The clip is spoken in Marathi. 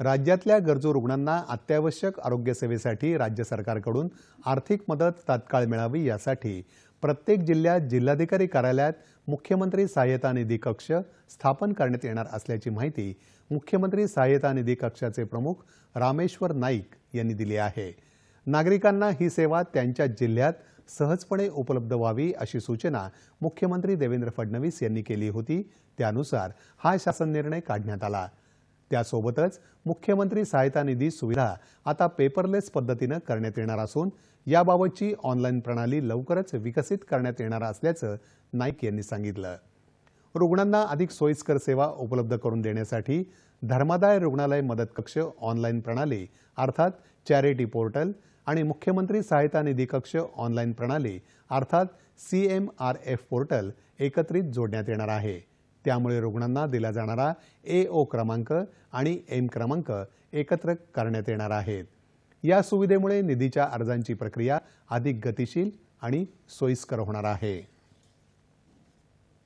राज्यातल्या गरजू रुग्णांना अत्यावश्यक आरोग्यसेवेसाठी राज्य सरकारकडून आर्थिक मदत तात्काळ मिळावी यासाठी प्रत्येक जिल्ह्यात जिल्हाधिकारी कार्यालयात मुख्यमंत्री सहाय्यता निधी कक्ष स्थापन करण्यात येणार असल्याची माहिती मुख्यमंत्री सहाय्यता निधी कक्षाचे प्रमुख रामेश्वर नाईक यांनी दिली आहे. नागरिकांना ही सेवा त्यांच्या जिल्ह्यात सहजपणे उपलब्ध व्हावी अशी सूचना मुख्यमंत्री देवेंद्र फडणवीस यांनी केली होती. त्यानुसार हा शासन निर्णय काढण्यात आला. त्यासोबतच मुख्यमंत्री सहायता निधी सुविधा आता पेपरलेस पद्धतीनं करण्यात येणार असून याबाबतची ऑनलाईन प्रणाली लवकरच विकसित करण्यात येणार असल्याचं नाईक यांनी सांगितलं. रुग्णांना अधिक सोयीस्कर सेवा उपलब्ध करून देण्यासाठी धर्मादाय रुग्णालय मदत कक्ष ऑनलाईन प्रणाली अर्थात चॅरिटी पोर्टल आणि मुख्यमंत्री सहायता निधी कक्ष ऑनलाईन प्रणाली अर्थात C M R F portal एकत्रित जोडण्यात येणार आहे. त्यामुळे रुग्णांना दिला जाणारा ए ओ क्रमांक आणि एम क्रमांक एकत्र करण्यात येणार आहेत. या सुविधेमुळे निधीच्या अर्जांची प्रक्रिया अधिक गतिशील आणि सोयीस्कर होणार आहे.